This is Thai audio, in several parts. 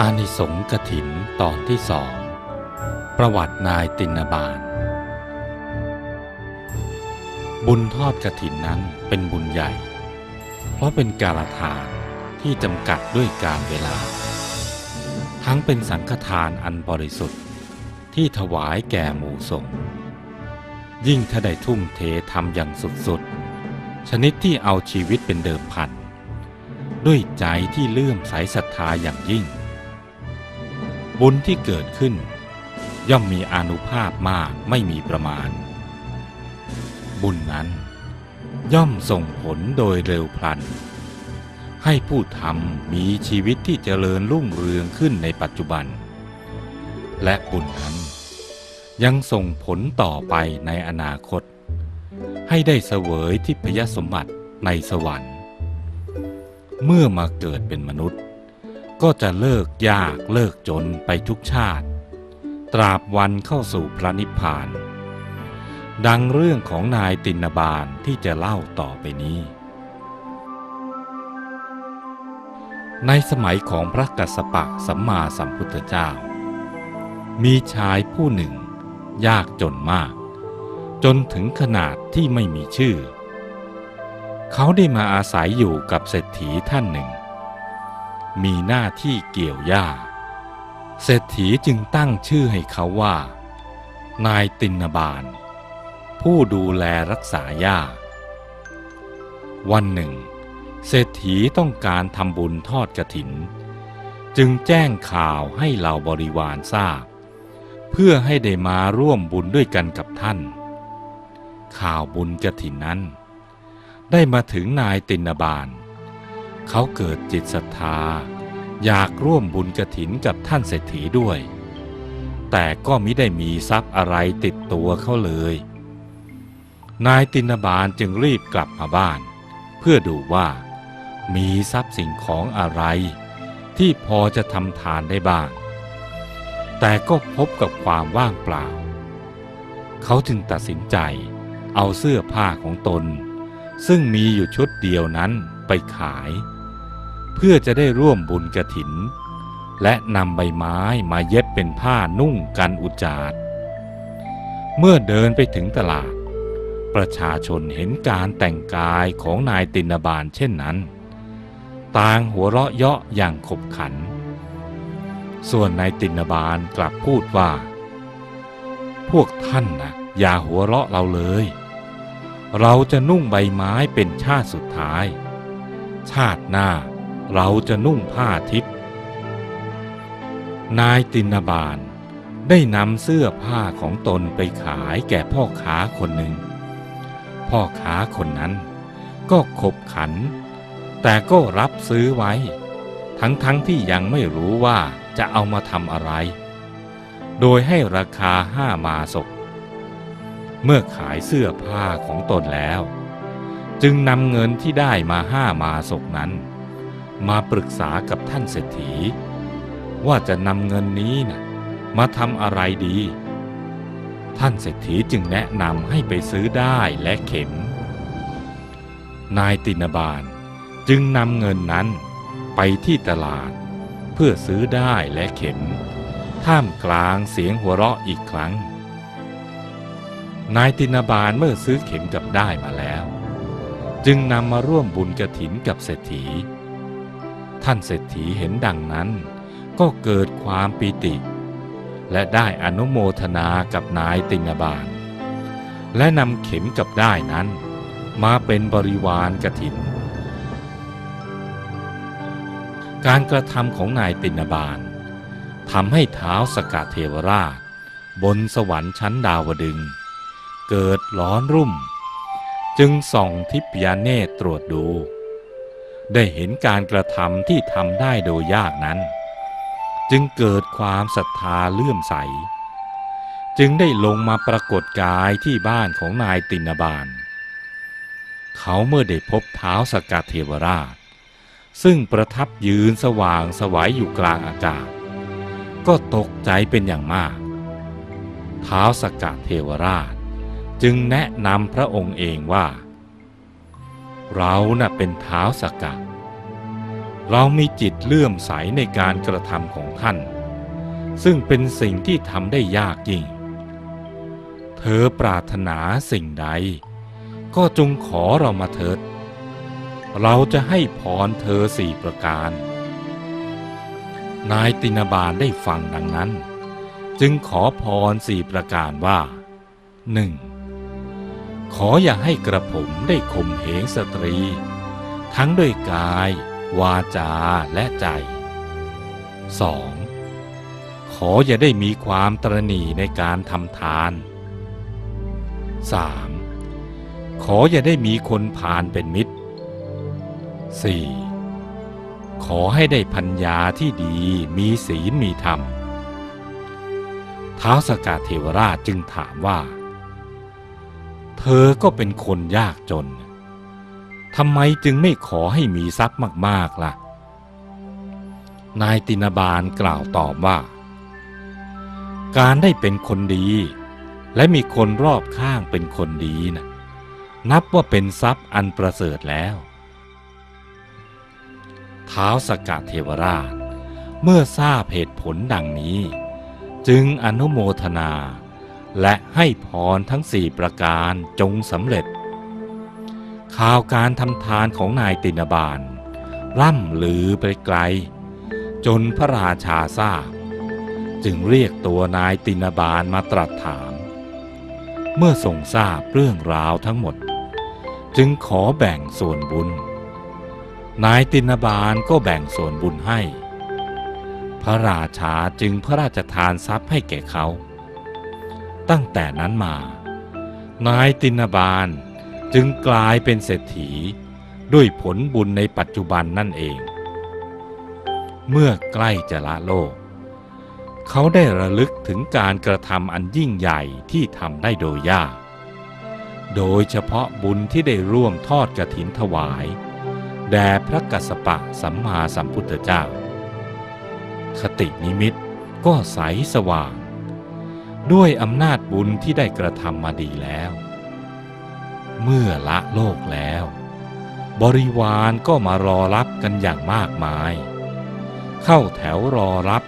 อานิสงส์กถินตอนที่สอง ประวัตินายตินบาล บุญทอดกถินนั้นเป็นบุญใหญ่ เพราะเป็นการทานที่จำกัดด้วยการเวลา ทั้งเป็นสังฆทานอันบริสุทธิ์ที่ถวายแก่หมู่สงฆ์ยิ่งถ้าได้ทุ่มเททำอย่างสุดๆ ชนิดที่เอาชีวิตเป็นเดิมพัน ด้วยใจที่เลื่อมใสศรัทธาอย่างยิ่ง บุญที่เกิดขึ้น ย่อมมีอนุภาพมากไม่มีประมาณ บุญนั้น ย่อมส่งผลโดยเร็วพลัน ให้ผู้ทำมีชีวิตที่เจริญรุ่งเรืองขึ้นในปัจจุบัน และบุญนั้น ยังส่งผลต่อไปในอนาคต ให้ได้เสวยทิพยสมบัติในสวรรค์ เมื่อมาเกิดเป็นมนุษย์ ก็จะเลิกยากเลิกจนไปทุกชาติ ตราบวันเข้าสู่พระนิพพาน ดังเรื่องของนายตินบาลที่จะเล่าต่อไปนี้ ในสมัยของพระกัสสปะสัมมาสัมพุทธเจ้า มีชายผู้หนึ่ง ยากจนมาก จนถึงขนาดที่ไม่มีชื่อ เขาได้มาอาศัยอยู่กับเศรษฐีท่านหนึ่ง มีหน้าที่เกี่ยวหญ้า เศรษฐีจึงตั้งชื่อให้เขาว่า นายตินบาล ผู้ดูแลรักษาหญ้า วันหนึ่ง เศรษฐีต้องการทำบุญทอดกระถิน จึงแจ้งข่าวให้เหล่าบริวารทราบ เพื่อให้ได้มาร่วมบุญด้วยกันกับท่าน ข่าวบุญกระถินนั้น ได้มาถึงนายตินบาล เขาเกิดจิตศรัทธา อยากร่วมบุญกระถินกับท่านเศรษฐีด้วย แต่ก็มิได้มีทรัพย์อะไรติดตัวเขาเลย นายตินบาลจึงรีบกลับมาบ้าน เพื่อดูว่ามีทรัพย์สิ่งของอะไร ที่พอจะทำทานได้บ้าง แต่ก็พบกับความว่างเปล่า เขาจึงตัดสินใจเอาเสื้อผ้าของตน ซึ่งมีอยู่ชุดเดียวนั้นไปขาย เพื่อจะได้ร่วมบุญกระถิน และนำใบไม้มาเย็บเป็นผ้านุ่งกันอุจจาดเมื่อเดินไปถึงตลาด ประชาชนเห็นการแต่งกายของนายตินบาลเช่นนั้น ต่างหัวเราะเยาะอย่างขบขัน ส่วนนายตินบาลกลับพูดว่า พวกท่านนะอย่าหัวเราะเราเลย เราจะนุ่งใบไม้เป็นชาติสุดท้าย ชาติหน้า เราจะนุ่งผ้าทิพย์นายตินบาลได้นำเสื้อผ้าของตนไปขายแก่พ่อค้าคนหนึ่ง พ่อค้าคนนั้นก็ขบขัน แต่ก็รับซื้อไว้ ทั้งๆทที่ยังไม่รู้ว่าจะเอามาทำอะไร โดยให้ราคาห้ามาศก เมื่อขายเสื้อผ้าของตนแล้ว จึงนำเงินที่ได้มาห้ามาศกนั้น มาปรึกษากับท่านเศรษฐี ว่าจะนำเงินนี้นะมาทำอะไรดี ท่านเศรษฐีจึงแนะนำให้ไปซื้อได้และเข็ม นายตินบาลจึงนำเงินนั้นไปที่ตลาด เพื่อซื้อได้และเข็ม ท่ามกลางเสียงหัวเราะอีกครั้ง นายตินบาลเมื่อซื้อเข็มกับได้มาแล้ว จึงนำมาร่วมบุญกระถินกับเศรษฐี ท่านเศรษฐีเห็นดังนั้น ก็เกิดความปีติ และได้อนุโมทนากับนายตินบาล และนำเข็มกับได้นั้น มาเป็นบริวารกระถิน การกระทำของนายตินบาลทำให้เท้าสกาเทวราช บนสวรรค์ชั้นดาวดึง เกิดร้อนรุ่ม จึงส่องทิพยาเนตรตรวจดู ได้เห็นการกระทำที่ทำได้โดยยากนั้น จึงเกิดความศรัทธาเลื่อมใส จึงได้ลงมาปรากฏกายที่บ้านของนายตินบาล เขาเมื่อได้พบเท้าสกัดเทวราช ซึ่งประทับยืนสว่างสวัยอยู่กลางอากาศ ก็ตกใจเป็นอย่างมาก เท้าสกัดเทวราช จึงแนะนำพระองค์เองว่า เราน่ะเป็นเท้าสกัดเรามีจิตเลื่อมใสในการกระทำของท่าน ซึ่งเป็นสิ่งที่ทำได้ยากยิ่ง เธอปรารถนาสิ่งใด ก็จงขอเรามาเถิด เราจะให้พรเธอสี่ประการ นายตินาบาลได้ฟังดังนั้น จึงขอพรสี่ประการว่าหนึ่ง ขออย่าให้กระผมได้ข่มเหงสตรี ทั้งด้วยกาย วาจาและใจ 2. ขออย่าได้มีความตรณีในการทำทาน 3. ขออย่าได้มีคนพาลเป็นมิตร 4. ขอให้ได้พัญญาที่ดีมีศีลมีธรรม ท้าวสกาเทวราชจึงถามว่า ธอก็เป็นคนยากจนทำไมจึงไม่ขอให้มีทรัพย์มาก ๆล่ะ นายตินาบาลกล่าวตอบว่า การได้เป็นคนดี และมีคนรอบข้างเป็นคนดีนะนับว่าเป็นทรัพย์อันประเสริฐแล้ว ท้าวสกาเทวราช เมื่อทราบเหตุผลดังนี้ จึงอนุโมทนา และให้พรทั้งสี่ประการจงสำเร็จ ข่าวการทำทานของนายตินบาลร่ำลือไปไกล จนพระราชาทราบ จึงเรียกตัวนายตินบาลมาตรัสถาม เมื่อทรงทราบเรื่องราวทั้งหมด จึงขอแบ่งส่วนบุญ นายตินบาลก็แบ่งส่วนบุญให้ พระราชาจึงพระราชทานทรัพย์ให้แก่เขา ตั้งแต่นั้นมา นายตินบาลจึงกลายเป็นเศรษฐีด้วยผลบุญในปัจจุบันนั่นเอง เมื่อใกล้จะละโลก เขาได้ระลึกถึงการกระทำอันยิ่งใหญ่ที่ทำได้โดยยาก โดยเฉพาะบุญที่ได้ร่วมทอดกระถินถวาย แด่พระกัสสปะสัมมาสัมพุทธเจ้า คตินิมิตก็ใสสว่าง ด้วยอำนาจบุญที่ได้กระทำมาดีแล้ว เมื่อละโลกแล้ว บริวารก็มารอรับกันอย่างมากมาย เข้าแถวรอรับ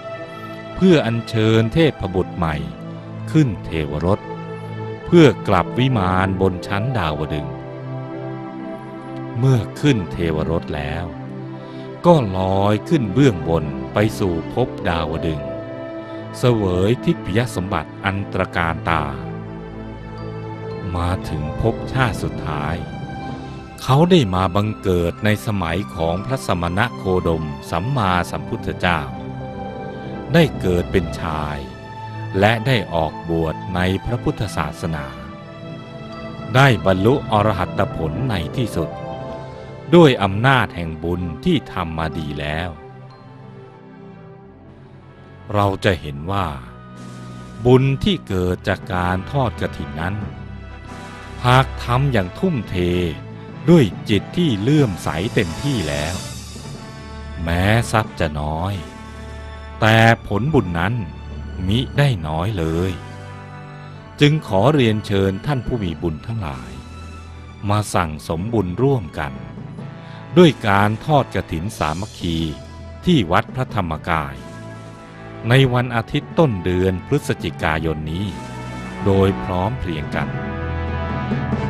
เพื่ออัญเชิญเทพบุตรใหม่ขึ้นเทวรถ เพื่อกลับวิมานบนชั้นดาวดึง เมื่อขึ้นเทวรถแล้ว ก็ลอยขึ้นเบื้องบนไปสู่ภพดาวดึง เสวยทิพยสมบัติอันตรการตา มาถึงภพชาติสุดท้าย เขาได้มาบังเกิดในสมัยของพระสมณะโคดมสัมมาสัมพุทธเจ้า ได้เกิดเป็นชาย และได้ออกบวชในพระพุทธศาสนา ได้บรรลุอรหัตผลในที่สุด ด้วยอำนาจแห่งบุญที่ทำมาดีแล้ว เราจะเห็นว่า บุญที่เกิดจากการทอดกระถินนั้น หากทำอย่างทุ่มเทด้วยจิตที่เลื่อมใสเต็มที่แล้ว แม้ทรัพย์จะน้อย แต่ผลบุญนั้นมิได้น้อยเลย จึงขอเรียนเชิญท่านผู้มีบุญทั้งหลาย มาสั่งสมบุญร่วมกัน ด้วยการทอดกระถินสามัคคีที่วัดพระธรรมกาย ในวันอาทิตย์ต้นเดือนพฤศจิกายนนี้ โดยพร้อมเพรียงกัน Thank